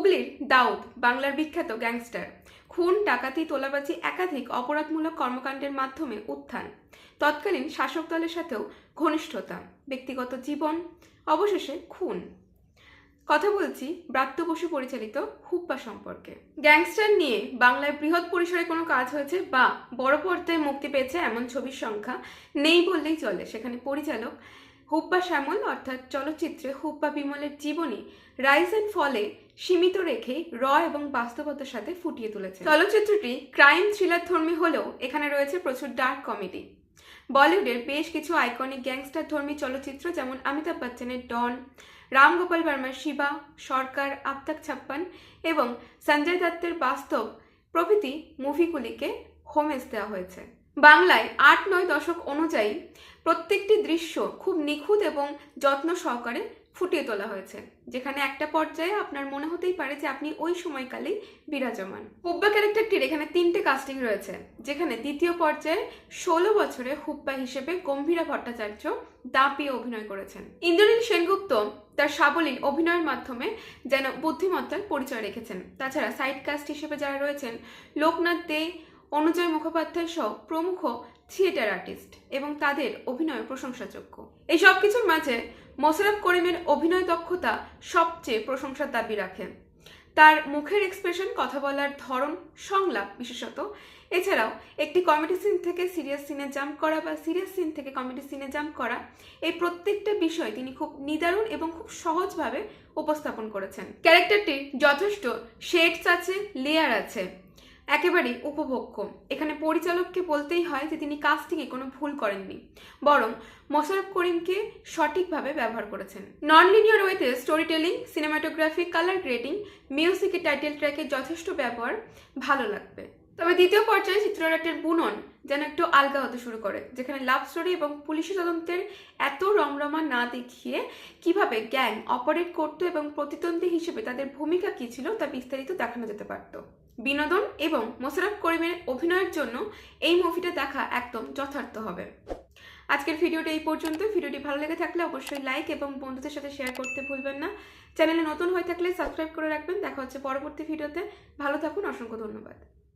হুগলির দাউদ, বাংলার বিখ্যাত গ্যাংস্টার। খুন, ডাকাতি, তোলাবাজি একাধিক অপরাধমূলক কর্মকাণ্ডের মাধ্যমে উত্থান। তৎকালীন শাসক দলের সাথেও ঘনিষ্ঠতা, ব্যক্তিগত জীবন, অবশেষে খুন। কথা বলছি ব্রাত্য বসু পরিচালিত হুপ্পা সম্পর্কে। গ্যাংস্টার নিয়ে বাংলায় বৃহৎ পরিসরে কোনো কাজ হয়েছে বা বড় পর্দায় মুক্তি পেয়েছে এমন ছবির সংখ্যা নেই বললেই চলে। সেখানে পরিচালক হুপ্পা শ্যামল অর্থাৎ চলচ্চিত্রে হুব্বা বিমলের জীবনী রাইজ অ্যান্ড ফলে সীমিত রেখেই র এবং বাস্তবতার সাথে ফুটিয়ে তুলেছে। চলচ্চিত্রটি ক্রাইম থ্রিলার ধর্মী হলেও এখানে রয়েছে প্রচুর ডার্ক কমেডি বলিউডের বেশ কিছু আইকনিক গ্যাংস্টার ধর্মী চলচ্চিত্র যেমন অমিতাভ বচ্চনের ডন রাম গোপাল বর্মার শিবা সরকার আফতাক ছাপ্পান এবং সঞ্জয় দত্তের বাস্তব প্রভৃতি মুভিগুলিকে হোমেজ দেওয়া হয়েছে। বাংলায় আট নয় দশক অনুযায়ী প্রত্যেকটি দৃশ্য খুব নিখুঁত এবং যত্ন সহকারে ফুটিয়ে তোলা হয়েছে। যেখানে একটা পর্যায়ে আপনার মনে হতেই পারে যে আপনি ওই সময়কালেই বিরাজমান। হুব্বা ক্যারেক্টারটির এখানে তিনটে কাস্টিং রয়েছে, যেখানে দ্বিতীয় পর্যায়ে ষোলো বছরে হুব্বা হিসেবে গম্ভীরা ভট্টাচার্য দাপিয়ে অভিনয় করেছেন। ইন্দ্রনীল সেনগুপ্ত তার সাবলীল অভিনয়ের মাধ্যমে যেন বুদ্ধিমত্তার পরিচয় রেখেছেন। তাছাড়া সাইড কাস্ট হিসেবে যারা রয়েছেন, লোকনাথ দে অনুজয় মুখোপাধ্যায় সহ প্রমুখ থিয়েটার আর্টিস্ট এবং তাদের অভিনয় প্রশংসাযোগ্য। এই সব কিছুর মাঝে মোশারফ করিমের অভিনয় দক্ষতা সবচেয়ে প্রশংসার দাবি রাখে। তার মুখের এক্সপ্রেশন কথা বলার ধরন, সংলাপ বিশেষত। এছাড়াও একটি কমেডি সিন থেকে সিরিয়াস সিনে জাম্প করা বা সিরিয়াস সিন থেকে কমেডি সিনে জাম্প করা, এই প্রত্যেকটা বিষয় তিনি খুব নিদারুণ এবং খুব সহজভাবে উপস্থাপন করেছেন। ক্যারেক্টারটির যথেষ্ট শেডস আছে লেয়ার আছে। একেবারেই উপভোগ্য। এখানে পরিচালককে বলতেই হয় যে তিনি কাস্টিংয়ে কোনো ভুল করেননি, বরং মোশারফ করিমকে সঠিকভাবে ব্যবহার করেছেন। নন লিনিয়ার ওয়েতে story telling cinematography colour grading মিউজিকের টাইটেল ট্র্যাকের যথেষ্ট ব্যবহার ভালো লাগবে। তবে দ্বিতীয় পর্যায়ে চিত্রনাট্যের বুনন যেন একটু আলগা হতে শুরু করে, যেখানে লাভ স্টোরি এবং পুলিশি তদন্তের এত রমরমা না দেখিয়ে কীভাবে গ্যাং অপারেট করতো এবং প্রতিদ্বন্দ্বী হিসেবে তাদের ভূমিকা কী ছিল তা বিস্তারিত দেখানো যেতে পারত। বিনোদন এবং মোশারফ করিমের অভিনয়ের জন্য এই মুভিটা দেখা একদম যথার্থ হবে। আজকের ভিডিওটা এই পর্যন্ত। ভিডিওটি ভালো লেগে থাকলে অবশ্যই লাইক এবং বন্ধুদের সাথে শেয়ার করতে ভুলবেন না। চ্যানেলে নতুন হয়ে থাকলে সাবস্ক্রাইব করে রাখবেন। দেখা হচ্ছে পরবর্তী ভিডিওতে। ভালো থাকুন, অসংখ্য ধন্যবাদ।